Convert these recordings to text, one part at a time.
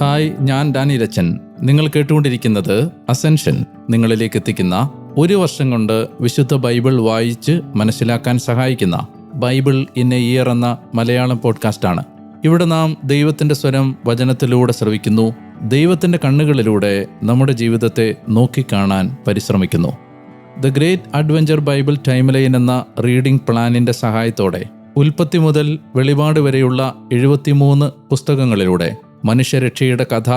Hi ഞാൻ Dani രച്ചൻ. നിങ്ങൾ കേട്ടുകൊണ്ടിരിക്കുന്നത് അസെൻഷൻ നിങ്ങളിലേക്ക് എത്തിക്കുന്ന ഒരു വർഷം കൊണ്ട് വിശുദ്ധ ബൈബിൾ വായിച്ച് മനസ്സിലാക്കാൻ സഹായിക്കുന്ന ബൈബിൾ ഇൻ എ ഇയർ എന്ന മലയാളം പോഡ്കാസ്റ്റാണ്. ഇവിടെ നാം ദൈവത്തിന്റെ സ്വരം വചനത്തിലൂടെ ശ്രവിക്കുന്നു. ദൈവത്തിന്റെ കണ്ണുകളിലൂടെ നമ്മുടെ ജീവിതത്തെ നോക്കിക്കാണാൻ പരിശ്രമിക്കുന്നു. The great adventure Bible timeline എന്ന റീഡിംഗ് പ്ലാനിന്റെ സഹായത്തോടെ ഉൽപ്പത്തി മുതൽ വെളിപാട് വരെയുള്ള എഴുപത്തിമൂന്ന് പുസ്തകങ്ങളിലൂടെ മനുഷ്യരക്ഷയുടെ കഥ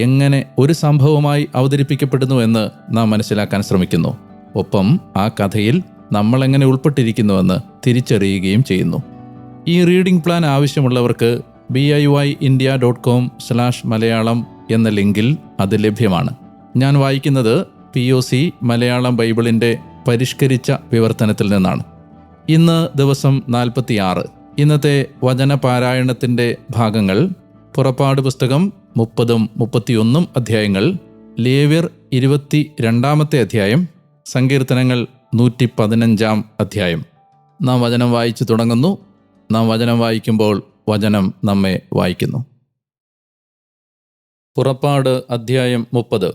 എങ്ങനെ ഒരു സംഭവമായി അവതരിപ്പിക്കപ്പെടുന്നു എന്ന് നാം മനസ്സിലാക്കാൻ ശ്രമിക്കുന്നു. ഒപ്പം ആ കഥയിൽ നമ്മൾ എങ്ങനെ ഉൾപ്പെട്ടിരിക്കുന്നുവെന്ന് തിരിച്ചറിയുകയും ചെയ്യുന്നു. ഈ റീഡിംഗ് പ്ലാൻ ആവശ്യമുള്ളവർക്ക് B I Y India dot com slash Malayalam എന്ന ലിങ്കിൽ അത് ലഭ്യമാണ്. ഞാൻ വായിക്കുന്നത് പി ഒ സി മലയാളം ബൈബിളിന്റെ പരിഷ്കരിച്ച വിവർത്തനത്തിൽ നിന്നാണ്. ഇന്ന് ദിവസം നാൽപ്പത്തിയാറ്. ഇന്നത്തെ വചന പാരായണത്തിന്റെ ഭാഗങ്ങൾ പുറപ്പാട് പുസ്തകം മുപ്പതും മുപ്പത്തിയൊന്നും അധ്യായങ്ങൾ ലേവ്യർ ഇരുപത്തി രണ്ടാമത്തെ അധ്യായം സങ്കീർത്തനങ്ങൾ നൂറ്റി പതിനഞ്ചാം അധ്യായം. നാം വചനം വായിച്ചു തുടങ്ങുന്നു. നാം വചനം വായിക്കുമ്പോൾ വചനം നമ്മെ വായിക്കുന്നു. പുറപ്പാട് അധ്യായം മുപ്പത്.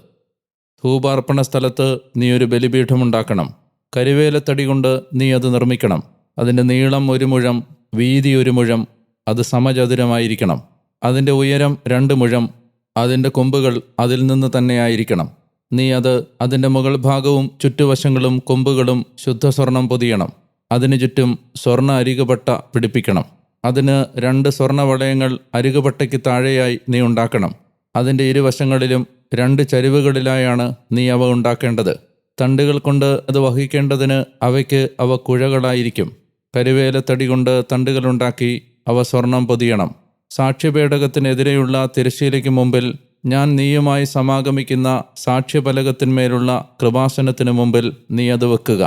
ധൂപാർപ്പണ സ്ഥലത്ത് നീ ഒരു ബലിപീഠമുണ്ടാക്കണം. കരുവേലത്തടി കൊണ്ട് നീ അത് നിർമ്മിക്കണം. അതിന്റെ നീളം ഒരു മുഴം വീതി ഒരു മുഴം അത് സമചതുരമായിരിക്കണം. അതിന്റെ ഉയരം രണ്ട് മുഴം അതിന്റെ കൊമ്പുകൾ അതിൽ നിന്ന് തന്നെയായിരിക്കണം നീ അത് അതിന്റെ മുകൾ ഭാഗവും ചുറ്റുവശങ്ങളും കൊമ്പുകളും ശുദ്ധസ്വർണം പൊതിയണം. അതിനു ചുറ്റും സ്വർണ അരികുപട്ട പിടിപ്പിക്കണം. അതിന് രണ്ട് സ്വർണ വളയങ്ങൾ അരികുപട്ടയ്ക്ക് താഴെയായി നീ ഉണ്ടാക്കണം. അതിന്റെ ഇരുവശങ്ങളിലും രണ്ട് ചരിവുകളിലായാണ് നീ അവ ഉണ്ടാക്കേണ്ടത്. തണ്ടുകൾ കൊണ്ട് അത് വഹിക്കേണ്ടതിന് അവയ്ക്ക് അവ കുഴകളായിരിക്കും. കരുവേലത്തടി കൊണ്ട് തണ്ടുകളുണ്ടാക്കി അവ സ്വർണം പൊതിയണം. സാക്ഷ്യപേടകത്തിനെതിരെയുള്ള തിരശ്ശീലയ്ക്ക് മുമ്പിൽ ഞാൻ നീയുമായി സമാഗമിക്കുന്ന സാക്ഷ്യപലകത്തിന്മേലുള്ള കൃപാസനത്തിനു മുമ്പിൽ നീ അത് വെക്കുക.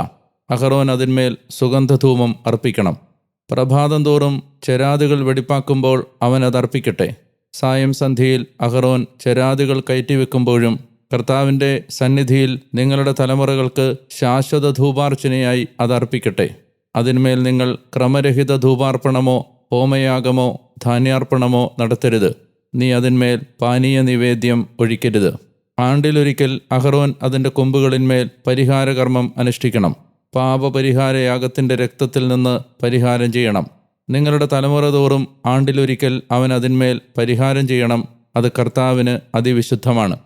അഹറോൻ അതിന്മേൽ സുഗന്ധധൂമം അർപ്പിക്കണം. പ്രഭാതം തോറും ചെരാതുകൾ വെടിപ്പാക്കുമ്പോൾ അവൻ അതർപ്പിക്കട്ടെ സായം സന്ധിയിൽ അഹറോൻ ചെരാതുകൾ കയറ്റിവെക്കുമ്പോഴും കർത്താവിന്റെ സന്നിധിയിൽ നിങ്ങളുടെ തലമുറകൾക്ക് ശാശ്വത ധൂപാർച്ചനയായി അതർപ്പിക്കട്ടെ അതിന്മേൽ നിങ്ങൾ ക്രമരഹിത ധൂപാർപ്പണമോ ഹോമയാഗമോ ധാന്യാർപ്പണമോ നടത്തരുത്. നീ അതിന്മേൽ പാനീയ നിവേദ്യം ഒഴിക്കരുത്. ആണ്ടിലൊരിക്കൽ അഹറോൻ അതിന്റെ കൊമ്പുകളിന്മേൽ പരിഹാരകർമ്മം അനുഷ്ഠിക്കണം. പാപപരിഹാരയാഗത്തിന്റെ രക്തത്തിൽ നിന്ന് പരിഹാരം ചെയ്യണം. നിങ്ങളുടെ തലമുറ തോറും ആണ്ടിലൊരിക്കൽ അവൻ അതിന്മേൽ പരിഹാരം ചെയ്യണം. അത് കർത്താവിന് അതിവിശുദ്ധമാണ്.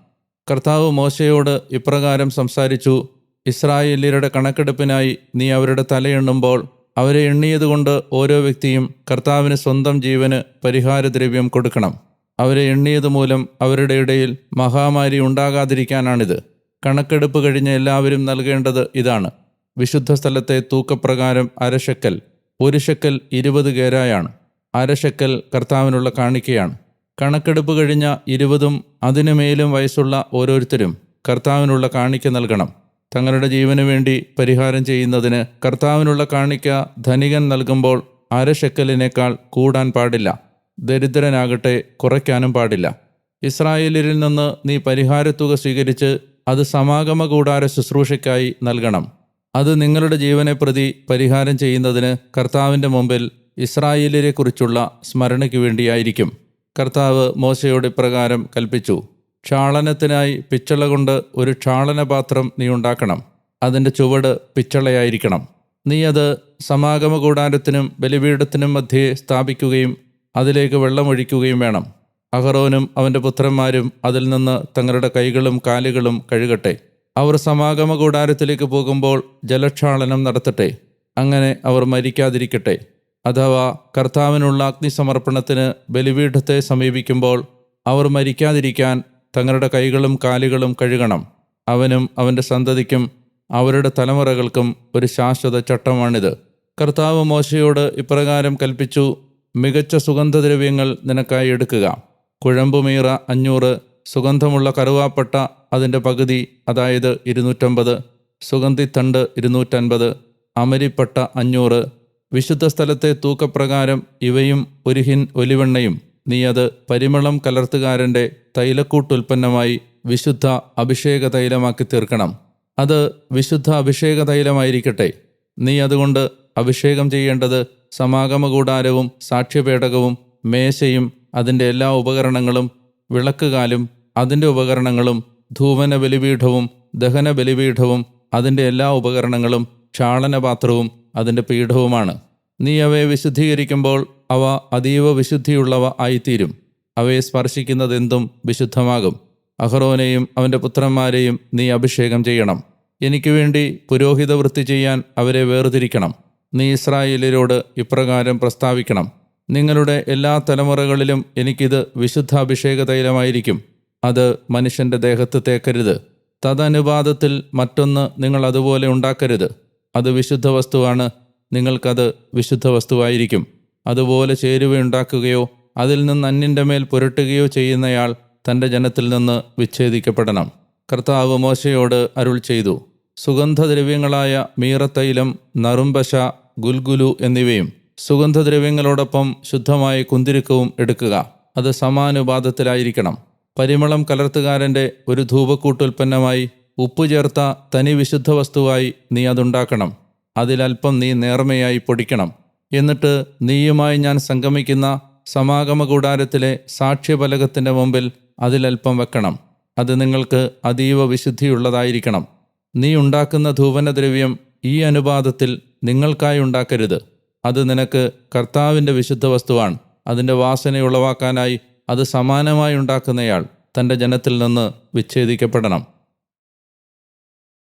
കർത്താവ് മോശയോട് ഇപ്രകാരം സംസാരിച്ചു ഇസ്രായേല്യരുടെ കണക്കെടുപ്പിനായി നീ അവരുടെ തലയെണ്ണുമ്പോൾ അവരെ എണ്ണിയതുകൊണ്ട് ഓരോ വ്യക്തിയും കർത്താവിന് സ്വന്തം ജീവന് പരിഹാരദ്രവ്യം കൊടുക്കണം. അവരെ എണ്ണിയത് മൂലം അവരുടെ ഇടയിൽ മഹാമാരി ഉണ്ടാകാതിരിക്കാനാണിത്. കണക്കെടുപ്പ് കഴിഞ്ഞ് എല്ലാവരും നൽകേണ്ടത് ഇതാണ്. വിശുദ്ധ സ്ഥലത്തെ തൂക്കപ്രകാരം അരശക്കൽ ഒരു ശക്കൽ ഇരുപത് ഗേരായാണ്. അരശക്കൽ കർത്താവിനുള്ള കാണിക്കയാണ്. കണക്കെടുപ്പ് കഴിഞ്ഞ ഇരുപതും അതിനു മേലും വയസ്സുള്ള ഓരോരുത്തരും കർത്താവിനുള്ള കാണിക്ക നൽകണം. തങ്ങളുടെ ജീവന് വേണ്ടി പരിഹാരം ചെയ്യുന്നതിന് കർത്താവിനുള്ള കാണിക്ക ധനികൻ നൽകുമ്പോൾ അരശക്കലിനേക്കാൾ കൂടാൻ പാടില്ല. ദരിദ്രനാകട്ടെ കുറയ്ക്കാനും പാടില്ല. ഇസ്രായേലിൽ നിന്ന് നീ പരിഹാരത്തുക സ്വീകരിച്ച് അത് സമാഗമ കൂടാര ശുശ്രൂഷയ്ക്കായി നൽകണം. അത് നിങ്ങളുടെ ജീവനെ പ്രതി പരിഹാരം ചെയ്യുന്നതിന് കർത്താവിന്റെ മുമ്പിൽ ഇസ്രായേലിനെക്കുറിച്ചുള്ള സ്മരണയ്ക്ക് വേണ്ടിയായിരിക്കും. കർത്താവ് മോശയോട് ഇപ്രകാരം കൽപ്പിച്ചു. ക്ഷാളനത്തിനായി പിച്ചള കൊണ്ട് ഒരു ക്ഷാളനപാത്രം നീ ഉണ്ടാക്കണം. അതിന്റെ ചുവട് പിച്ചളയായിരിക്കണം. നീ അത് സമാഗമ കൂടാരത്തിനും ബലിപീഠത്തിനും മധ്യേ സ്ഥാപിക്കുകയും അതിലേക്ക് വെള്ളമൊഴിക്കുകയും വേണം. അഹറോനും അവന്റെ പുത്രന്മാരും അതിൽ നിന്ന് തങ്ങളുടെ കൈകളും കാലുകളും കഴുകട്ടെ. അവർ സമാഗമ കൂടാരത്തിലേക്ക് പോകുമ്പോൾ ജലക്ഷാളനം നടത്തട്ടെ. അങ്ങനെ അവർ മരിക്കാതിരിക്കട്ടെ. അഥവാ കർത്താവിനുള്ള അഗ്നിസമർപ്പണത്തിന് ബലിപീഠത്തെ സമീപിക്കുമ്പോൾ അവർ മരിക്കാതിരിക്കാൻ തങ്ങളുടെ കൈകളും കാലുകളും കഴുകണം. അവനും അവന്റെ സന്തതിക്കും അവരുടെ തലമുറകൾക്കും ഒരു ശാശ്വത ചട്ടമാണിത്. കർത്താവ് മോശയോട് ഇപ്രകാരം കൽപ്പിച്ചു മികച്ച സുഗന്ധദ്രവ്യങ്ങൾ നിനക്കായി എടുക്കുക. കുഴമ്പുമീറ അഞ്ഞൂറ് സുഗന്ധമുള്ള കറുവാപ്പട്ട അതിന്റെ പകുതി അതായത് ഇരുന്നൂറ്റമ്പത് സുഗന്ധിത്തണ്ട് ഇരുന്നൂറ്റൻപത് അമരിപ്പട്ട അഞ്ഞൂറ് വിശുദ്ധ സ്ഥലത്തെ തൂക്കപ്രകാരം ഇവയും ഒരു ഹിൻ ഒലിവെണ്ണയും നീ അത് പരിമളം കലർത്തുകാരന്റെ തൈലക്കൂട്ടുൽപ്പന്നമായി വിശുദ്ധ അഭിഷേക തൈലമാക്കി തീർക്കണം. അത് വിശുദ്ധ അഭിഷേക തൈലമായിരിക്കട്ടെ നീ അതുകൊണ്ട് അഭിഷേകം ചെയ്യേണ്ടത് സമാഗമ കൂടാരവും സാക്ഷ്യപേടകവും മേശയും അതിന്റെ എല്ലാ ഉപകരണങ്ങളും വിളക്കുകാലും അതിന്റെ ഉപകരണങ്ങളും ധൂവന ബലിപീഠവും ദഹന ബലിപീഠവും അതിന്റെ എല്ലാ ഉപകരണങ്ങളും ക്ഷാളനപാത്രവും അതിന്റെ പീഠവുമാണ്. നീ അവയെ വിശുദ്ധീകരിക്കുമ്പോൾ അവ അതീവ വിശുദ്ധിയുള്ളവ ആയിത്തീരും. അവയെ സ്പർശിക്കുന്നതെന്തും വിശുദ്ധമാകും. അഹ്റോനെയും അവന്റെ പുത്രന്മാരെയും നീ അഭിഷേകം ചെയ്യണം. എനിക്ക് വേണ്ടി പുരോഹിത വൃത്തി ചെയ്യാൻ അവരെ വേർതിരിക്കണം. നീ ഇസ്രായേലിനോട് ഇപ്രകാരം പ്രസ്താവിക്കണം. നിങ്ങളുടെ എല്ലാ തലമുറകളിലും എനിക്കിത് വിശുദ്ധ അഭിഷേക തൈലമായിരിക്കും. അത് മനുഷ്യന്റെ ദേഹത്ത് തേക്കരുത്. തദനുപാതത്തിൽ മറ്റൊന്ന് നിങ്ങൾ അതുപോലെ ഉണ്ടാക്കരുത്. അത് വിശുദ്ധ വസ്തുവാണ്. നിങ്ങൾക്കത് വിശുദ്ധ വസ്തുവായിരിക്കും. അതുപോലെ ചേരുവയുണ്ടാക്കുകയോ അതിൽ നിന്ന് അന്യന്റെ മേൽ പുരട്ടുകയോ ചെയ്യുന്നയാൾ തന്റെ ജനത്തിൽ നിന്ന് വിച്ഛേദിക്കപ്പെടണം. കർത്താവ് മോശയോട് അരുൾ ചെയ്തു. സുഗന്ധദ്രവ്യങ്ങളായ മീറത്തൈലം നറുംപശ ഗുൽഗുലു എന്നിവയും സുഗന്ധദ്രവ്യങ്ങളോടൊപ്പം ശുദ്ധമായ കുന്തിരുക്കവും എടുക്കുക. അത് സമാനുപാതത്തിലായിരിക്കണം. പരിമളം കലർത്തുകാരന്റെ ഒരു ധൂപക്കൂട്ടുൽപ്പന്നമായി ഉപ്പ് ചേർത്ത തനി വിശുദ്ധ വസ്തുവായി നീ അതുണ്ടാക്കണം. അതിലൽപ്പം നീ നേർമയായി പൊടിക്കണം. എന്നിട്ട് നീയുമായി ഞാൻ സംഗമിക്കുന്ന സമാഗമ കൂടാരത്തിലെ സാക്ഷ്യഫലകത്തിന്റെ മുമ്പിൽ അതിലൽപ്പം വെക്കണം. അത് നിങ്ങൾക്ക് അതീവ വിശുദ്ധിയുള്ളതായിരിക്കണം. നീ ഉണ്ടാക്കുന്ന ധൂപനദ്രവ്യം ഈ അനുപാതത്തിൽ നിങ്ങൾക്കായി ഉണ്ടാക്കരുത്. അത് നിനക്ക് കർത്താവിന്റെ വിശുദ്ധ വസ്തുവാണ്. അതിന്റെ വാസന ഉളവാക്കാനായി അത് സമാനമായി ഉണ്ടാക്കുന്നയാൾ തന്റെ ജനത്തിൽ നിന്ന് വിച്ഛേദിക്കപ്പെടണം.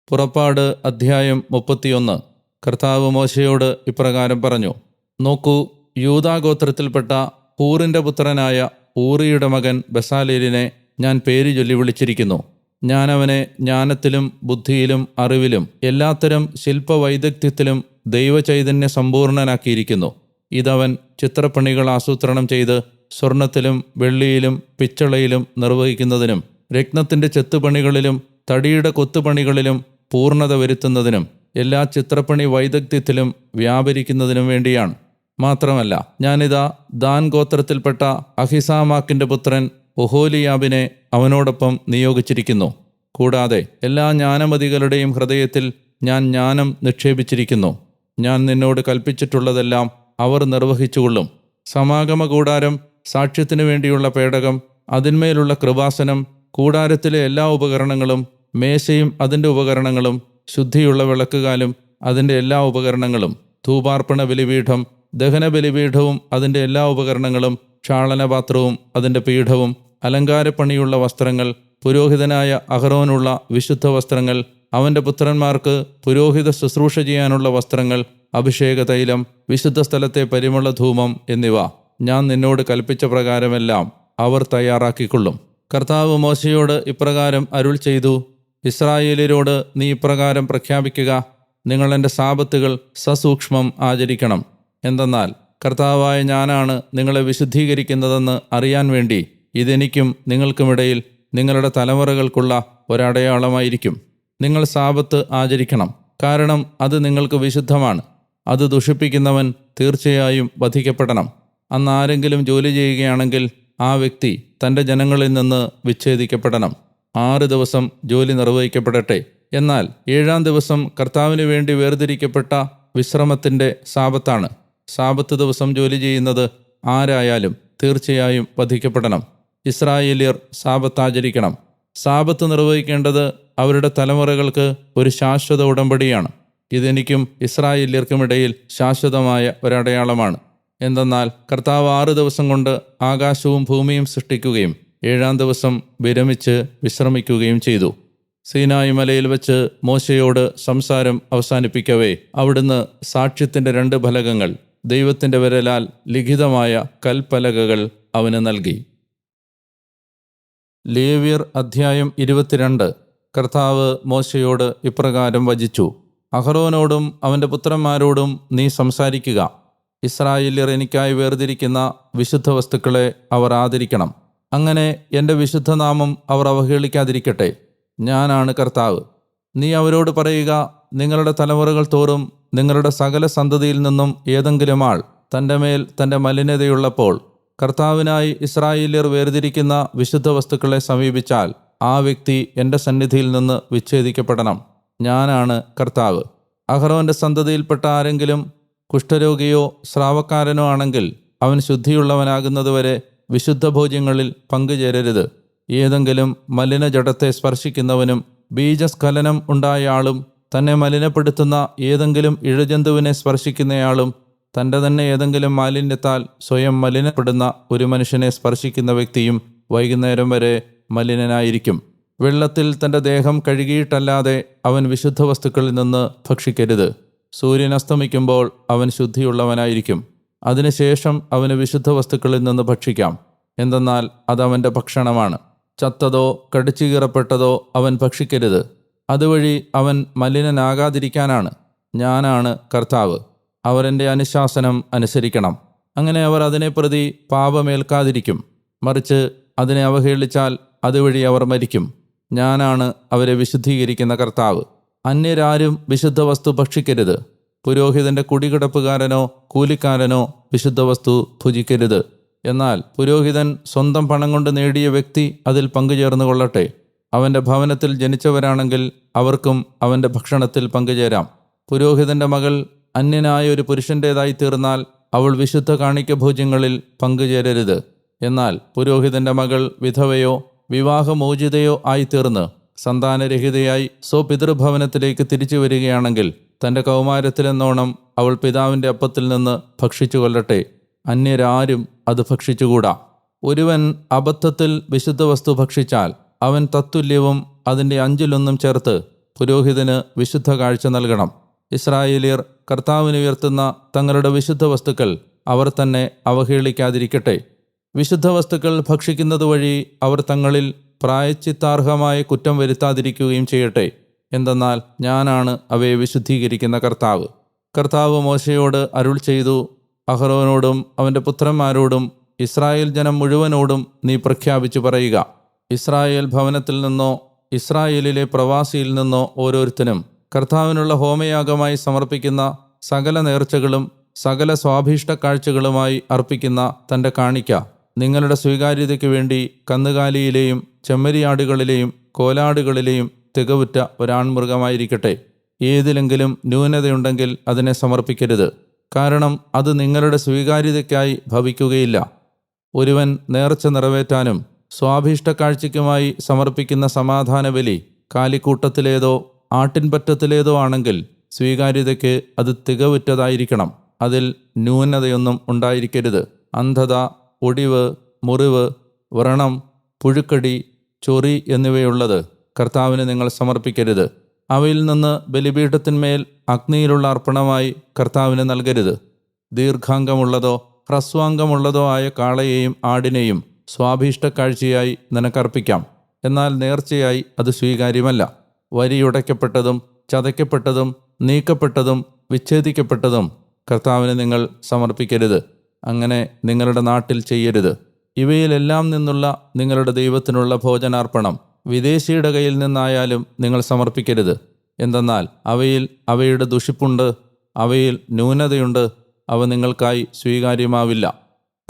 പുറപ്പാട് അധ്യായം മുപ്പത്തിയൊന്ന്. കർത്താവ് മോശയോട് ഇപ്രകാരം പറഞ്ഞു നോക്കൂ യൂതാഗോത്രത്തിൽപ്പെട്ട ഹൂറിന്റെ പുത്രനായ ഊറിയുടെ മകൻ ബസാലേലിനെ ഞാൻ പേര് ചൊല്ലി വിളിച്ചിരിക്കുന്നു. ഞാൻ അവനെ ജ്ഞാനത്തിലും ബുദ്ധിയിലും അറിവിലും എല്ലാത്തരം ശില്പവൈദഗ്ധ്യത്തിലും ദൈവചൈതന്യ സമ്പൂർണനാക്കിയിരിക്കുന്നു. ഇതവൻ ചിത്രപ്പണികൾ ആസൂത്രണം ചെയ്ത് സ്വർണത്തിലും വെള്ളിയിലും പിച്ചളയിലും നിർവഹിക്കുന്നതിനും രത്നത്തിന്റെ ചെത്തുപണികളിലും തടിയുടെ കൊത്തുപണികളിലും പൂർണത വരുത്തുന്നതിനും എല്ലാ ചിത്രപ്പണി വൈദഗ്ധ്യത്തിലും വ്യാപരിക്കുന്നതിനും വേണ്ടിയാണ്. മാത്രമല്ല ഞാനിതാ ദാൻ ഗോത്രത്തിൽപ്പെട്ട അഹിസാമാക്കിന്റെ പുത്രൻ ഒഹോലിയാബിനെ അവനോടൊപ്പം നിയോഗിച്ചിരിക്കുന്നു. കൂടാതെ എല്ലാ ജ്ഞാനമതികളുടെയും ഹൃദയത്തിൽ ഞാൻ ജ്ഞാനം നിക്ഷേപിച്ചിരിക്കുന്നു. ഞാൻ നിന്നോട് കൽപ്പിച്ചിട്ടുള്ളതെല്ലാം അവർ നിർവഹിച്ചുകൊള്ളും. സമാഗമ കൂടാരം സാക്ഷ്യത്തിനു വേണ്ടിയുള്ള പേടകം അതിന്മേലുള്ള കൃപാസനം കൂടാരത്തിലെ എല്ലാ ഉപകരണങ്ങളും മേശയും അതിന്റെ ഉപകരണങ്ങളും ശുദ്ധിയുള്ള വിളക്കുകാലും അതിന്റെ എല്ലാ ഉപകരണങ്ങളും ധൂപാർപ്പണ ബലിപീഠം ദഹന ബലിപീഠവും അതിന്റെ എല്ലാ ഉപകരണങ്ങളും ക്ഷാളനപാത്രവും അതിന്റെ പീഠവും അലങ്കാരപ്പണിയുള്ള വസ്ത്രങ്ങൾ പുരോഹിതനായ അഹറോനുള്ള വിശുദ്ധ വസ്ത്രങ്ങൾ അവന്റെ പുത്രന്മാർക്ക് പുരോഹിത ശുശ്രൂഷ ചെയ്യാനുള്ള വസ്ത്രങ്ങൾ അഭിഷേക തൈലം വിശുദ്ധ സ്ഥലത്തെ പരിമള ധൂമം എന്നിവ ഞാൻ നിന്നോട് കൽപ്പിച്ച പ്രകാരമെല്ലാം അവർ തയ്യാറാക്കിക്കൊള്ളും. കർത്താവ് മോശയോട് ഇപ്രകാരം അരുൾ ചെയ്തു ഇസ്രായേലിനോട് നീ ഇപ്രകാരം പ്രഖ്യാപിക്കുക നിങ്ങൾ എന്റെ സാപത്തുകൾ സസൂക്ഷ്മം ആചരിക്കണം. എന്തെന്നാൽ കർത്താവായ ഞാനാണ് നിങ്ങളെ വിശുദ്ധീകരിക്കുന്നതെന്ന് അറിയാൻ വേണ്ടി ഇതെനിക്കും നിങ്ങൾക്കുമിടയിൽ നിങ്ങളുടെ തലമുറകൾക്കുള്ള ഒരടയാളമായിരിക്കും. നിങ്ങൾ സാപത്ത് ആചരിക്കണം. കാരണം അത് നിങ്ങൾക്ക് വിശുദ്ധമാണ്. അത് ദുഷിപ്പിക്കുന്നവൻ തീർച്ചയായും വധിക്കപ്പെടണം. അന്ന് ആരെങ്കിലും ജോലി ചെയ്യുകയാണെങ്കിൽ ആ വ്യക്തി തന്റെ ജനങ്ങളിൽ നിന്ന് വിച്ഛേദിക്കപ്പെടണം. ആറ് ദിവസം ജോലി നിർവഹിക്കപ്പെടട്ടെ. എന്നാൽ ഏഴാം ദിവസം കർത്താവിന് വേണ്ടി വേർതിരിക്കപ്പെട്ട വിശ്രമത്തിന്റെ സാപത്താണ്. സാപത്ത് ദിവസം ജോലി ചെയ്യുന്നത് ആരായാലും തീർച്ചയായും വധിക്കപ്പെടണം. ഇസ്രായേലിയർ സാപത്ത് ആചരിക്കണം സാപത്ത് നിർവഹിക്കേണ്ടത് അവരുടെ തലമുറകൾക്ക് ഒരു ശാശ്വത ഉടമ്പടിയാണ്. ഇതെനിക്കും ഇസ്രായേല്യർക്കുമിടയിൽ ശാശ്വതമായ ഒരടയാളമാണ്. എന്തെന്നാൽ കർത്താവ് ആറ് ദിവസം കൊണ്ട് ആകാശവും ഭൂമിയും സൃഷ്ടിക്കുകയും ഏഴാം ദിവസം വിരമിച്ച് വിശ്രമിക്കുകയും ചെയ്തു. സീനായി മലയിൽ വെച്ച് മോശയോട് സംസാരം അവസാനിപ്പിക്കവേ അവിടുന്ന് സാക്ഷ്യത്തിന്റെ രണ്ട് ഫലകങ്ങൾ ദൈവത്തിന്റെ വിരലാൽ ലിഖിതമായ കൽപ്പലകകൾ അവന് നൽകി. ലേവിയർ അധ്യായം ഇരുപത്തിരണ്ട്. കർത്താവ് മോശയോട് ഇപ്രകാരം വചിച്ചു അഹറോനോടും അവന്റെ പുത്രന്മാരോടും നീ സംസാരിക്കുക. ഇസ്രായേലിയർ എനിക്കായി വേർതിരിക്കുന്ന വിശുദ്ധ വസ്തുക്കളെ അവർ ആദരിക്കണം. അങ്ങനെ എന്റെ വിശുദ്ധനാമം അവർ അവഹേളിക്കാതിരിക്കട്ടെ. ഞാനാണ് കർത്താവ്. നീ അവരോട് പറയുക നിങ്ങളുടെ തലമുറകൾ തോറും നിങ്ങളുടെ സകല സന്തതിയിൽ നിന്നും ഏതെങ്കിലും ആൾ തന്റെ മേൽ തന്റെ മലിനതയുള്ളപ്പോൾ കർത്താവിനായി ഇസ്രായേലിയർ വേർതിരിക്കുന്ന വിശുദ്ധ വസ്തുക്കളെ സമീപിച്ചാൽ ആ വ്യക്തി എന്റെ സന്നിധിയിൽ നിന്ന് വിച്ഛേദിക്കപ്പെടണം. ഞാനാണ് കർത്താവ്. അഹ്റോന്റെ സന്തതിയിൽപ്പെട്ട ആരെങ്കിലും കുഷ്ഠരോഗിയോ സ്രാവക്കാരനോ ആണെങ്കിൽ അവൻ ശുദ്ധിയുള്ളവനാകുന്നതുവരെ വിശുദ്ധ ഭോജ്യങ്ങളിൽ പങ്കുചേരരുത്. ഏതെങ്കിലും മലിനജടത്തെ സ്പർശിക്കുന്നവനും ബീജസ്ഖലനം ഉണ്ടായ ആളും തന്നെ മലിനപ്പെടുത്തുന്ന ഏതെങ്കിലും ഇഴജന്തുവിനെ സ്പർശിക്കുന്നയാളും തന്റെ തന്നെ ഏതെങ്കിലും മാലിന്യത്താൽ സ്വയം മലിനപ്പെടുന്ന ഒരു മനുഷ്യനെ സ്പർശിക്കുന്ന വ്യക്തിയും വൈകുന്നേരം വരെ മലിനനായിരിക്കും. വെള്ളത്തിൽ തന്റെ ദേഹം കഴുകിയിട്ടല്ലാതെ അവൻ വിശുദ്ധ വസ്തുക്കളിൽ നിന്ന് ഭക്ഷിക്കരുത്. സൂര്യൻ അസ്തമിക്കുമ്പോൾ അവൻ ശുദ്ധിയുള്ളവനായിരിക്കും. അതിനുശേഷം അവന് വിശുദ്ധ വസ്തുക്കളിൽ നിന്ന് ഭക്ഷിക്കാം. എന്തെന്നാൽ അതവന്റെ ഭക്ഷണമാണ്. ചത്തതോ കടിച്ചുകീറപ്പെട്ടതോ അവൻ ഭക്ഷിക്കരുത്. അതുവഴി അവൻ മലിനനാകാതിരിക്കാനാണ്. ഞാനാണ് കർത്താവ്. അവരെന്റെ അനുശാസനം അനുസരിക്കണം. അങ്ങനെ അവർ അതിനെ പ്രതി പാപമേൽക്കാതിരിക്കും. മറിച്ച് അതിനെ അവഹേളിച്ചാൽ അതുവഴി അവർ മരിക്കും. ഞാനാണ് അവരെ വിശുദ്ധീകരിക്കുന്ന കർത്താവ്. അന്യരാരും വിശുദ്ധ വസ്തു ഭക്ഷിക്കരുത്. പുരോഹിതന്റെ കുടികിടപ്പുകാരനോ കൂലിക്കാരനോ വിശുദ്ധ വസ്തു ഭുജിക്കരുത്. എന്നാൽ പുരോഹിതൻ സ്വന്തം പണം കൊണ്ട് നേടിയ വ്യക്തി അതിൽ പങ്കുചേർന്നു കൊള്ളട്ടെ അവന്റെ ഭവനത്തിൽ ജനിച്ചവരാണെങ്കിൽ അവർക്കും അവന്റെ ഭക്ഷണത്തിൽ പങ്കുചേരാം. പുരോഹിതന്റെ മകൾ അന്യനായ ഒരു പുരുഷന്റേതായി തീർന്നാൽ അവൾ വിശുദ്ധ കാണിക്ക ഭോജ്യങ്ങളിൽ പങ്കുചേരരുത്. എന്നാൽ പുരോഹിതന്റെ മകൾ വിധവയോ വിവാഹമോചിതയോ ആയിത്തീർന്ന് സന്താനരഹിതയായി സ്വപിതൃഭവനത്തിലേക്ക് തിരിച്ചു വരികയാണെങ്കിൽ തന്റെ കൗമാരത്തിലെന്നോണം അവൾ പിതാവിന്റെ അപ്പത്തിൽ നിന്ന് ഭക്ഷിച്ചു കൊല്ലട്ടെ അന്യരാരും അത് ഭക്ഷിച്ചുകൂടാ. ഒരുവൻ അബദ്ധത്തിൽ വിശുദ്ധ വസ്തു ഭക്ഷിച്ചാൽ അവൻ തത്തുല്യവും അതിന്റെ അഞ്ചിലൊന്നും ചേർത്ത് പുരോഹിതന് വിശുദ്ധ കാഴ്ച നൽകണം. ഇസ്രായേലിയർ കർത്താവിന് ഉയർത്തുന്ന തങ്ങളുടെ വിശുദ്ധ വസ്തുക്കൾ അവർ തന്നെ അവഹേളിക്കാതിരിക്കട്ടെ. വിശുദ്ധ വസ്തുക്കൾ ഭക്ഷിക്കുന്നത് വഴി അവർ തങ്ങളിൽ പ്രായച്ചിത്താർഹമായ കുറ്റം വരുത്താതിരിക്കുകയും ചെയ്യട്ടെ. എന്തെന്നാൽ ഞാനാണ് അവയെ വിശുദ്ധീകരിക്കുന്ന കർത്താവ്. കർത്താവ് മോശയോട് അരുൾ ചെയ്തു അഹ്റോനോടും അവന്റെ പുത്രന്മാരോടും ഇസ്രായേൽ ജനം മുഴുവനോടും നീ പ്രഖ്യാപിച്ചു പറയുക. ഇസ്രായേൽ ഭവനത്തിൽ നിന്നോ ഇസ്രായേലിലെ പ്രവാസിയിൽ നിന്നോ ഓരോരുത്തരും കർത്താവിനുള്ള ഹോമയാഗമായി സമർപ്പിക്കുന്ന സകല നേർച്ചകളും സകല സ്വാഭീഷ്ട കാഴ്ചകളുമായി അർപ്പിക്കുന്ന തന്റെ കാണിക്ക. നിങ്ങളുടെ സ്വീകാര്യതയ്ക്ക് വേണ്ടി കന്നുകാലിയിലെയും ചെമ്മരിയാടുകളിലെയും കോലാടുകളിലെയും തികവുറ്റ ഒരാൺമൃഗമായിരിക്കട്ടെ. ഏതിലെങ്കിലും ന്യൂനതയുണ്ടെങ്കിൽ അതിനെ സമർപ്പിക്കരുത്. കാരണം അത് നിങ്ങളുടെ സ്വീകാര്യതയ്ക്കായി ഭവിക്കുകയില്ല. ഒരുവൻ നേർച്ച നിറവേറ്റാനും സ്വാഭീഷ്ട കാഴ്ചയ്ക്കുമായി സമർപ്പിക്കുന്ന സമാധാന ബലി കാലിക്കൂട്ടത്തിലേതോ ആട്ടിൻപറ്റത്തിലേതോ ആണെങ്കിൽ സ്വീകാര്യതയ്ക്ക് അത് തികവുറ്റതായിരിക്കണം. അതിൽ ന്യൂനതയൊന്നും ഉണ്ടായിരിക്കരുത്. അന്ധത ഒടിവ് മുറിവ് വ്രണം പുഴുക്കടി ചൊറി എന്നിവയുള്ളത് കർത്താവിന് നിങ്ങൾ സമർപ്പിക്കരുത്. അവയിൽ നിന്ന് ബലിപീഠത്തിന്മേൽ അഗ്നിയിലുള്ള അർപ്പണമായി കർത്താവിന് നൽകരുത്. ദീർഘാംഗമുള്ളതോ ഹ്രസ്വാംഗമുള്ളതോ ആയ കാളയെയും ആടിനെയും സ്വാഭീഷ്ട കാഴ്ചയായി നിനക്കർപ്പിക്കാം. എന്നാൽ നേർച്ചയായി അത് സ്വീകാര്യമല്ല. വരിയുടയ്ക്കപ്പെട്ടതും ചതയ്ക്കപ്പെട്ടതും നീക്കപ്പെട്ടതും വിച്ഛേദിക്കപ്പെട്ടതും കർത്താവിന് നിങ്ങൾ സമർപ്പിക്കരുത്. അങ്ങനെ നിങ്ങളുടെ നാട്ടിൽ ചെയ്യരുത്. ഇവയിലെല്ലാം നിന്നുള്ള നിങ്ങളുടെ ദൈവത്തിനുള്ള ഭോജനാർപ്പണം വിദേശിയുടെ കയ്യിൽ നിന്നായാലും നിങ്ങൾ സമർപ്പിക്കരുത്. എന്തെന്നാൽ അവയിൽ അവയുടെ ദുഷിപ്പുണ്ട് അവയിൽ ന്യൂനതയുണ്ട് അവ നിങ്ങൾക്കായി സ്വീകാര്യമാവില്ല.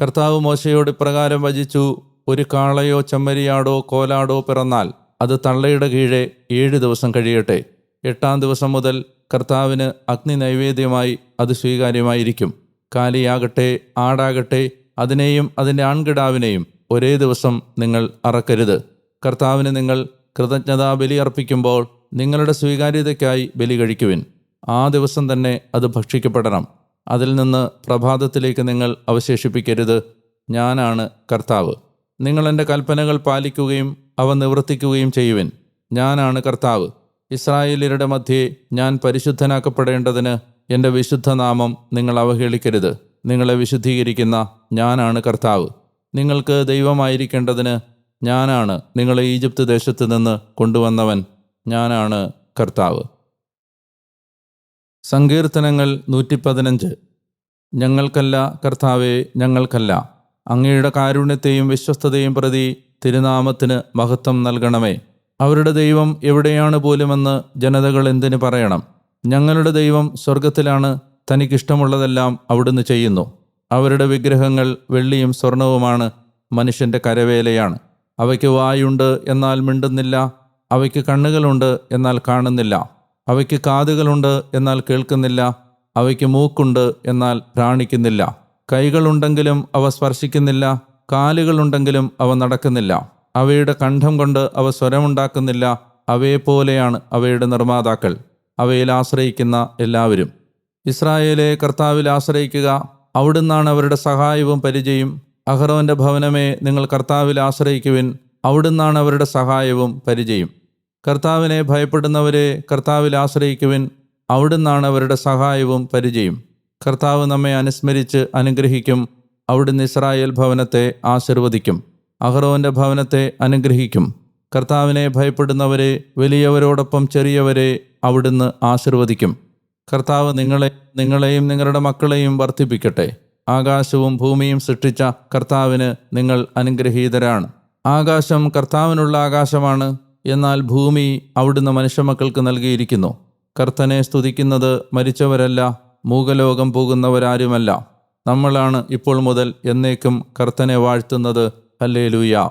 കർത്താവ് മോശയോട് ഇപ്രകാരം വചിച്ചു ഒരു കാളയോ ചെമ്മരിയാടോ കോലാടോ പിറന്നാൽ അത് തള്ളയുടെ കീഴെ ഏഴ് ദിവസം കഴിയട്ടെ. എട്ടാം ദിവസം മുതൽ കർത്താവിന് അഗ്നി നൈവേദ്യമായി അത് സ്വീകാര്യമായിരിക്കും. കാലിയാകട്ടെ ആടാകട്ടെ അതിനെയും അതിന്റെ ആൺകിടാവിനെയും ഒരേ ദിവസം നിങ്ങൾ അറക്കരുത്. കർത്താവിന് നിങ്ങൾ കൃതജ്ഞതാ ബലി അർപ്പിക്കുമ്പോൾ നിങ്ങളുടെ സ്വീകാര്യതയ്ക്കായി ബലി കഴിക്കുവിൻ. ആ ദിവസം തന്നെ അത് ഭക്ഷിക്കപ്പെടണം. അതിൽ നിന്ന് പ്രഭാതത്തിലേക്ക് നിങ്ങൾ അവശേഷിപ്പിക്കരുത്. ഞാനാണ് കർത്താവ്. നിങ്ങൾ എന്റെ കൽപ്പനകൾ പാലിക്കുകയും അവ നിവർത്തിക്കുകയും ചെയ്യുവിൻ. ഞാനാണ് കർത്താവ്. ഇസ്രായേലിയരുടെ മധ്യേ ഞാൻ പരിശുദ്ധനാക്കപ്പെടേണ്ടതിന് എന്റെ വിശുദ്ധ നാമം നിങ്ങൾ അവഹേളിക്കരുത്. നിങ്ങളെ വിശുദ്ധീകരിക്കുന്ന ഞാനാണ് കർത്താവ്. നിങ്ങൾക്ക് ദൈവമായിരിക്കേണ്ടതിന് ഞാനാണ് നിങ്ങളെ ഈജിപ്ത് ദേശത്ത് നിന്ന് കൊണ്ടുവന്നവൻ. ഞാനാണ് കർത്താവ്. സങ്കീർത്തനങ്ങൾ നൂറ്റി പതിനഞ്ച് ഞങ്ങൾക്കല്ല കർത്താവെ ഞങ്ങൾക്കല്ല. അങ്ങയുടെ കാരുണ്യത്തെയും വിശ്വസ്തതയും പ്രതി തിരുനാമത്തിന് മഹത്വം നൽകണമേ. അവരുടെ ദൈവം എവിടെയാണ് പോലുമെന്ന് ജനതകൾ എന്തിനു പറയണം? ഞങ്ങളുടെ ദൈവം സ്വർഗത്തിലാണ് തനിക്കിഷ്ടമുള്ളതെല്ലാം അവിടുന്ന് ചെയ്യുന്നു. അവരുടെ വിഗ്രഹങ്ങൾ വെള്ളിയും സ്വർണവുമാണ് മനുഷ്യന്റെ കരവേലയാണ്. അവയ്ക്ക് വായുണ്ട് എന്നാൽ മിണ്ടുന്നില്ല അവയ്ക്ക് കണ്ണുകളുണ്ട് എന്നാൽ കാണുന്നില്ല. അവയ്ക്ക് കാതുകളുണ്ട് എന്നാൽ കേൾക്കുന്നില്ല അവയ്ക്ക് മൂക്കുണ്ട് എന്നാൽ പ്രാണിക്കുന്നില്ല കൈകളുണ്ടെങ്കിലും അവ സ്പർശിക്കുന്നില്ല കാലുകളുണ്ടെങ്കിലും അവ നടക്കുന്നില്ല. അവയുടെ കണ്ഠം കൊണ്ട് അവ സ്വരമുണ്ടാക്കുന്നില്ല അവയെപ്പോലെയാണ് അവയുടെ നിർമ്മാതാക്കൾ. അവയിൽ ആശ്രയിക്കുന്ന എല്ലാവരും. ഇസ്രായേലെ കർത്താവിൽ ആശ്രയിക്കുക അവിടുന്നാണ് അവരുടെ സഹായവും പരിചയം. അഹ്റോന്റെ ഭവനമേ നിങ്ങൾ കർത്താവിൽ ആശ്രയിക്കുവിൻ അവിടുന്നാണ് അവരുടെ സഹായവും പരിചയം. കർത്താവിനെ ഭയപ്പെടുന്നവരെ കർത്താവിൽ ആശ്രയിക്കുവിൻ. അവിടുന്നാണ് അവരുടെ സഹായവും പരിചയം. കർത്താവ് നമ്മെ അനുസ്മരിച്ച് അനുഗ്രഹിക്കും. അവിടുന്ന് ഇസ്രായേൽ ഭവനത്തെ ആശീർവദിക്കും. അഹ്റോന്റെ ഭവനത്തെ അനുഗ്രഹിക്കും. കർത്താവിനെ ഭയപ്പെടുന്നവരെ വലിയവരോടൊപ്പം ചെറിയവരെ അവിടുന്ന് ആശീർവദിക്കും. കർത്താവ് നിങ്ങളെ നിങ്ങളെയും നിങ്ങളുടെ മക്കളെയും വർദ്ധിപ്പിക്കട്ടെ. ആകാശവും ഭൂമിയും സൃഷ്ടിച്ച കർത്താവിന് നിങ്ങൾ അനുഗ്രഹീതരാണ്. ആകാശം കർത്താവിനുള്ള ആകാശമാണ്. എന്നാൽ ഭൂമി അവിടുന്ന് മനുഷ്യമക്കൾക്ക് നൽകിയിരിക്കുന്നു. കർത്തനെ സ്തുതിക്കുന്നത് മരിച്ചവരല്ല മൂകലോകം പോകുന്നവരാരുമല്ല. നമ്മളാണ് ഇപ്പോൾ മുതൽ എന്നേക്കും കർത്തനെ വാഴ്ത്തുന്നത്. അല്ലേ ലൂയ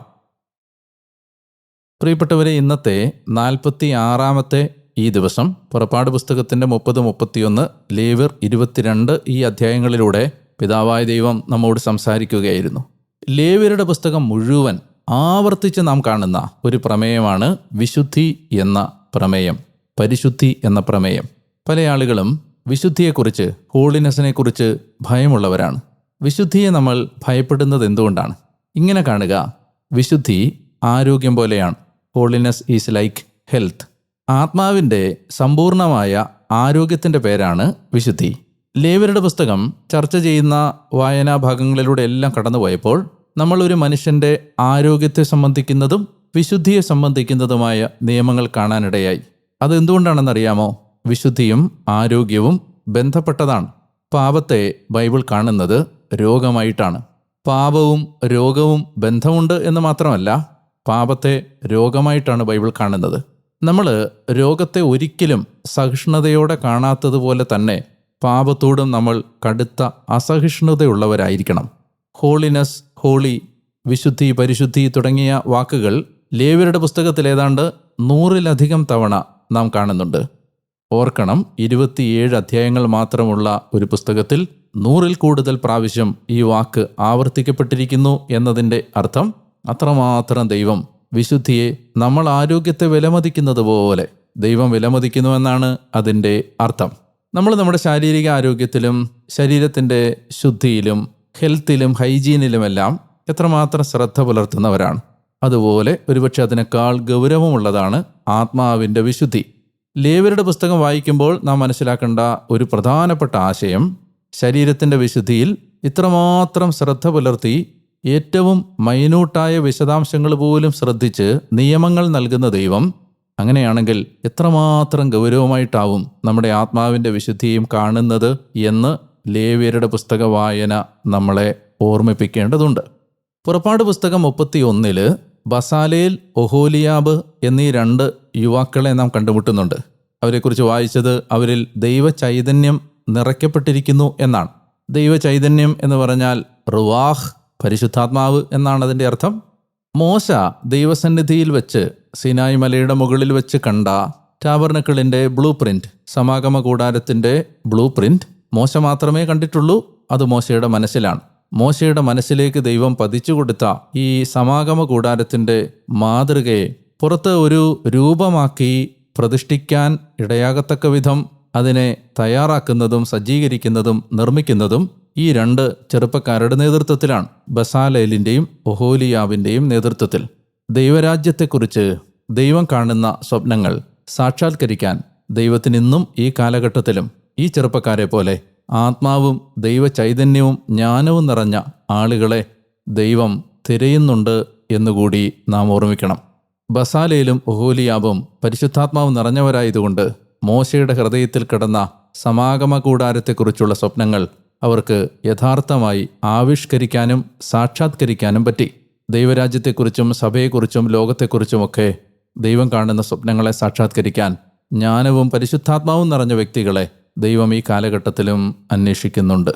പ്രിയപ്പെട്ടവരെ ഇന്നത്തെ നാൽപ്പത്തി ആറാമത്തെ ഈ ദിവസം പുറപ്പാട് പുസ്തകത്തിന്റെ മുപ്പത് മുപ്പത്തിയൊന്ന് ലേവർ ഇരുപത്തിരണ്ട് ഈ അധ്യായങ്ങളിലൂടെ പിതാവായ ദൈവം നമ്മോട് സംസാരിക്കുകയായിരുന്നു. ലേവിയരുടെ പുസ്തകം മുഴുവൻ ആവർത്തിച്ച് നാം കാണുന്ന ഒരു പ്രമേയമാണ് വിശുദ്ധി എന്ന പ്രമേയം പരിശുദ്ധി എന്ന പ്രമേയം. പല ആളുകളും വിശുദ്ധിയെക്കുറിച്ച് ഹോളിനെസ്സിനെക്കുറിച്ച് ഭയമുള്ളവരാണ്. വിശുദ്ധിയെ നമ്മൾ ഭയപ്പെടുന്നത് എന്തുകൊണ്ടാണ് ഇങ്ങനെ കാണുക വിശുദ്ധി ആരോഗ്യം പോലെയാണ്. Holiness is like health. ആത്മാവിന്റെ സമ്പൂർണമായ ആരോഗ്യത്തിന്റെ പേരാണ് വിശുദ്ധി. ലേവരുടെ പുസ്തകം ചർച്ച ചെയ്യുന്ന വായനാ ഭാഗങ്ങളിലൂടെ എല്ലാം കടന്നുപോയപ്പോൾ നമ്മൾ ഒരു മനുഷ്യന്റെ ആരോഗ്യത്തെ സംബന്ധിക്കുന്നതും വിശുദ്ധിയെ സംബന്ധിക്കുന്നതുമായ നിയമങ്ങൾ കാണാനിടയായി. അതെന്തുകൊണ്ടാണെന്നറിയാമോ വിശുദ്ധിയും ആരോഗ്യവും ബന്ധപ്പെട്ടതാണ്. പാപത്തെ ബൈബിൾ കാണുന്നത് രോഗമായിട്ടാണ്. പാപവും രോഗവും ബന്ധമുണ്ട് എന്ന് മാത്രമല്ല പാപത്തെ രോഗമായിട്ടാണ് ബൈബിൾ കാണുന്നത്. നമ്മൾ രോഗത്തെ ഒരിക്കലും സഹിഷ്ണുതയോടെ കാണാത്തതുപോലെ തന്നെ പാപത്തോടും നമ്മൾ കടുത്ത അസഹിഷ്ണുതയുള്ളവരായിരിക്കണം. ഹോളിനെസ് ഹോളി വിശുദ്ധി പരിശുദ്ധി തുടങ്ങിയ വാക്കുകൾ ലേവരുടെ പുസ്തകത്തിൽ ഏതാണ്ട് നൂറിലധികം തവണ നാം കാണുന്നുണ്ട്. ഓർക്കണം ഇരുപത്തിയേഴ് അധ്യായങ്ങൾ മാത്രമുള്ള ഒരു പുസ്തകത്തിൽ നൂറിൽ കൂടുതൽ പ്രാവശ്യം ഈ വാക്ക് ആവർത്തിക്കപ്പെട്ടിരിക്കുന്നു എന്നതിന്റെ അർത്ഥം അത്രമാത്രം ദൈവം വിശുദ്ധിയെ നമ്മൾ ആരോഗ്യത്തെ വിലമതിക്കുന്നത് പോലെ ദൈവം വിലമതിക്കുന്നുവെന്നാണ് അതിന്റെ അർത്ഥം. നമ്മൾ നമ്മുടെ ശാരീരിക ആരോഗ്യത്തിലും ശരീരത്തിന്റെ ശുദ്ധിയിലും ഹെൽത്തിലും ഹൈജീനിലുമെല്ലാം എത്രമാത്രം ശ്രദ്ധ പുലർത്തുന്നവരാണ്. അതുപോലെ ഒരുപക്ഷെ അതിനേക്കാൾ ഗൗരവമുള്ളതാണ് ആത്മാവിന്റെ വിശുദ്ധി. ലേവരുടെ പുസ്തകം വായിക്കുമ്പോൾ നാം മനസ്സിലാക്കേണ്ട ഒരു പ്രധാനപ്പെട്ട ആശയം ശരീരത്തിന്റെ വിശുദ്ധിയിൽ ഇത്രമാത്രം ശ്രദ്ധ പുലർത്തി ഏറ്റവും മൈന്യൂട്ടായ വിശദാംശങ്ങൾ പോലും ശ്രദ്ധിച്ച് നിയമങ്ങൾ നൽകുന്ന ദൈവം അങ്ങനെയാണെങ്കിൽ എത്രമാത്രം ഗൗരവമായിട്ടാവും നമ്മുടെ ആത്മാവിന്റെ വിശുദ്ധിയും കാണുന്നത് എന്ന് ലേവ്യരുടെ പുസ്തക വായന നമ്മളെ ഓർമ്മിപ്പിക്കേണ്ടതുണ്ട്. പുറപ്പാട് പുസ്തകം മുപ്പത്തി ഒന്നിൽ ബസാലേൽ ഒഹോലിയാബ് എന്നീ രണ്ട് യുവാക്കളെ നാം കണ്ടുമുട്ടുന്നുണ്ട്. അവരെക്കുറിച്ച് വായിച്ചത് അവരിൽ ദൈവ ചൈതന്യം നിറയ്ക്കപ്പെട്ടിരിക്കുന്നു എന്നാണ്. ദൈവ ചൈതന്യം എന്ന് പറഞ്ഞാൽ റുവാഹ് പരിശുദ്ധാത്മാവ് എന്നാണ് അതിന്റെ അർത്ഥം. മോശ ദൈവസന്നിധിയിൽ വെച്ച് സിനായ് മലയുടെ മുകളിൽ വെച്ച് കണ്ട ടാബർനക്കിളിന്റെ ബ്ലൂ പ്രിന്റ് സമാഗമ കൂടാരത്തിന്റെ ബ്ലൂ പ്രിന്റ് മോശ മാത്രമേ കണ്ടിട്ടുള്ളൂ അത് മോശയുടെ മനസ്സിലാണ്. മോശയുടെ മനസ്സിലേക്ക് ദൈവം പതിച്ചു കൊടുത്ത ഈ സമാഗമ കൂടാരത്തിന്റെ മാതൃകയെ പുറത്ത് ഒരു രൂപമാക്കി പ്രതിഷ്ഠിക്കാൻ ഇടയാകത്തക്ക വിധം അതിനെ തയ്യാറാക്കുന്നതും സജ്ജീകരിക്കുന്നതും നിർമ്മിക്കുന്നതും ഈ രണ്ട് ചെറുപ്പക്കാരുടെ നേതൃത്വത്തിലാണ്. ബസാലേലിന്റെയും ഒഹോലിയാവിന്റെയും നേതൃത്വത്തിൽ. ദൈവരാജ്യത്തെക്കുറിച്ച് ദൈവം കാണുന്ന സ്വപ്നങ്ങൾ സാക്ഷാത്കരിക്കാൻ ദൈവത്തിനിന്നും ഈ കാലഘട്ടത്തിലും ഈ ചെറുപ്പക്കാരെ പോലെ ആത്മാവും ദൈവ ചൈതന്യവും ജ്ഞാനവും നിറഞ്ഞ ആളുകളെ ദൈവം തിരയുന്നുണ്ട് എന്നുകൂടി നാം ഓർമ്മിക്കണം. ബസാലയിലും ഒഹോലിയാബും പരിശുദ്ധാത്മാവ് നിറഞ്ഞവരായതുകൊണ്ട് മോശയുടെ ഹൃദയത്തിൽ കിടന്ന സമാഗമ കൂടാരത്തെക്കുറിച്ചുള്ള സ്വപ്നങ്ങൾ അവർക്ക് യഥാർത്ഥമായി ആവിഷ്കരിക്കാനും സാക്ഷാത്കരിക്കാനും പറ്റി. ദൈവരാജ്യത്തെക്കുറിച്ചും സഭയെക്കുറിച്ചും ലോകത്തെക്കുറിച്ചുമൊക്കെ ദൈവം കാണുന്ന സ്വപ്നങ്ങളെ സാക്ഷാത്കരിക്കാൻ ജ്ഞാനവും പരിശുദ്ധാത്മാവും നിറഞ്ഞ വ്യക്തികളെ ദൈവം ഈ കാലഘട്ടത്തിലും അന്വേഷിക്കുന്നുണ്ട്.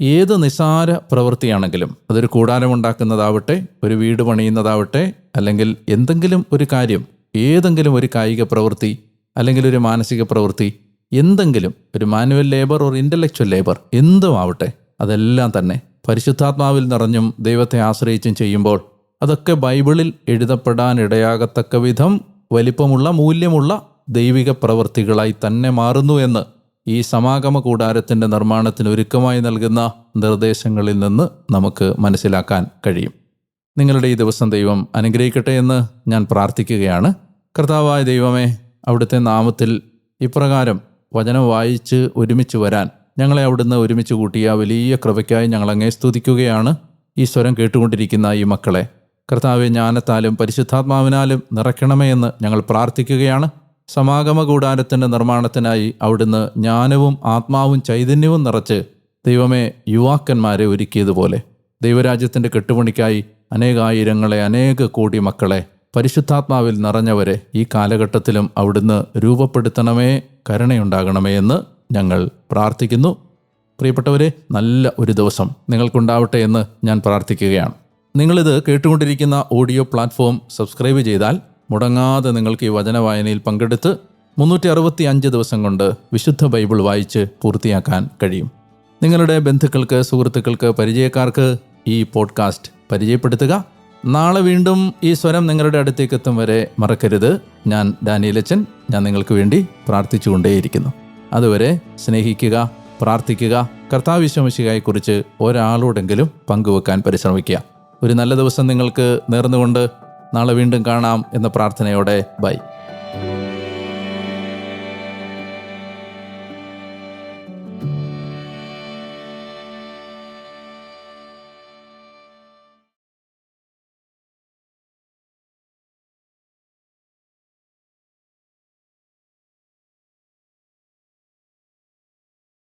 ഏത് നിസാര പ്രവൃത്തിയാണെങ്കിലും അതൊരു കൂടാരമുണ്ടാക്കുന്നതാവട്ടെ ഒരു വീട് പണിയുന്നതാവട്ടെ അല്ലെങ്കിൽ എന്തെങ്കിലും ഒരു കാര്യം ഏതെങ്കിലും ഒരു കായിക പ്രവൃത്തി അല്ലെങ്കിൽ ഒരു മാനസിക പ്രവൃത്തി എന്തെങ്കിലും ഒരു manual labour or intellectual labour എന്തും ആവട്ടെ അതെല്ലാം തന്നെ പരിശുദ്ധാത്മാവിൽ നിറഞ്ഞും ദൈവത്തെ ആശ്രയിച്ചും ചെയ്യുമ്പോൾ അതൊക്കെ ബൈബിളിൽ എഴുതപ്പെടാൻ ഇടയാകത്തക്ക വിധം വലിപ്പമുള്ള മൂല്യമുള്ള ദൈവിക പ്രവൃത്തികളായി തന്നെ മാറുന്നു എന്ന് ഈ സമാഗമ കൂടാരത്തിന്റെ നിർമ്മാണത്തിന് ഒരുക്കമായി നൽകുന്ന നിർദ്ദേശങ്ങളിൽ നിന്ന് നമുക്ക് മനസ്സിലാക്കാൻ കഴിയും. നിങ്ങളുടെ ഈ ദിവസം ദൈവം അനുഗ്രഹിക്കട്ടെ എന്ന് ഞാൻ പ്രാർത്ഥിക്കുകയാണ്. കർത്താവായ ദൈവമേ അവിടുത്തെ നാമത്തിൽ ഇപ്രകാരം വചനം വായിച്ച് ഒരുമിച്ച് വരാൻ ഞങ്ങളെ അവിടുന്ന് ഒരുമിച്ച് കൂട്ടിയ വലിയ കൃപയ്ക്കായി ഞങ്ങൾ അങ്ങേ സ്തുതിക്കുകയാണ്. ഈ സ്വരം കേട്ടുകൊണ്ടിരിക്കുന്ന ഈ മക്കളെ കർത്താവെ ജ്ഞാനത്താലും പരിശുദ്ധാത്മാവിനാലും നിറയ്ക്കണമേ എന്ന് ഞങ്ങൾ പ്രാർത്ഥിക്കുകയാണ്. സമാഗമ കൂടാരത്തിന്റെ നിർമ്മാണത്തിനായി അവിടുന്ന് ജ്ഞാനവും ആത്മാവും ചൈതന്യവും നിറച്ച് ദൈവമേ യുവാക്കന്മാരെ ഒരുക്കിയതുപോലെ ദൈവരാജ്യത്തിന്റെ കെട്ടുപണിക്കായി അനേകായിരങ്ങളെ അനേക കോടി മക്കളെ പരിശുദ്ധാത്മാവിൽ നിറഞ്ഞവരെ ഈ കാലഘട്ടത്തിലും അവിടുന്ന് രൂപപ്പെടുത്തണമേ കരുണയുണ്ടാകണമേ എന്ന് ഞങ്ങൾ പ്രാർത്ഥിക്കുന്നു. പ്രിയപ്പെട്ടവരെ നല്ല ഒരു ദിവസം നിങ്ങൾക്കുണ്ടാവട്ടെ എന്ന് ഞാൻ പ്രാർത്ഥിക്കുകയാണ്. നിങ്ങളിത് കേട്ടുകൊണ്ടിരിക്കുന്ന ഓഡിയോ പ്ലാറ്റ്ഫോം സബ്സ്ക്രൈബ് ചെയ്താൽ മുടങ്ങാതെ നിങ്ങൾക്ക് ഈ വചന വായനയിൽ പങ്കെടുത്ത് മുന്നൂറ്റി അറുപത്തി അഞ്ച് ദിവസം കൊണ്ട് വിശുദ്ധ ബൈബിൾ വായിച്ച് പൂർത്തിയാക്കാൻ കഴിയും. നിങ്ങളുടെ ബന്ധുക്കൾക്ക് സുഹൃത്തുക്കൾക്ക് പരിചയക്കാർക്ക് ഈ പോഡ്കാസ്റ്റ് പരിചയപ്പെടുത്തുക. നാളെ വീണ്ടും ഈ സ്വരം നിങ്ങളുടെ അടുത്തേക്ക് എത്തും വരെ മറക്കരുത്. ഞാൻ ഡാനിയലച്ചൻ ഞാൻ നിങ്ങൾക്ക് വേണ്ടി പ്രാർത്ഥിച്ചുകൊണ്ടേയിരിക്കുന്നു. അതുവരെ സ്നേഹിക്കുക പ്രാർത്ഥിക്കുക. കർത്താവിശ്വമശികായെക്കുറിച്ച് ഒരാളോടെങ്കിലും പങ്കുവെക്കാൻ പരിശ്രമിക്കുക. ഒരു നല്ല ദിവസം നിങ്ങൾക്ക് നേർന്നുകൊണ്ട് നാളെ വീണ്ടും കാണാം എന്ന പ്രാർത്ഥനയോടെ ബൈ.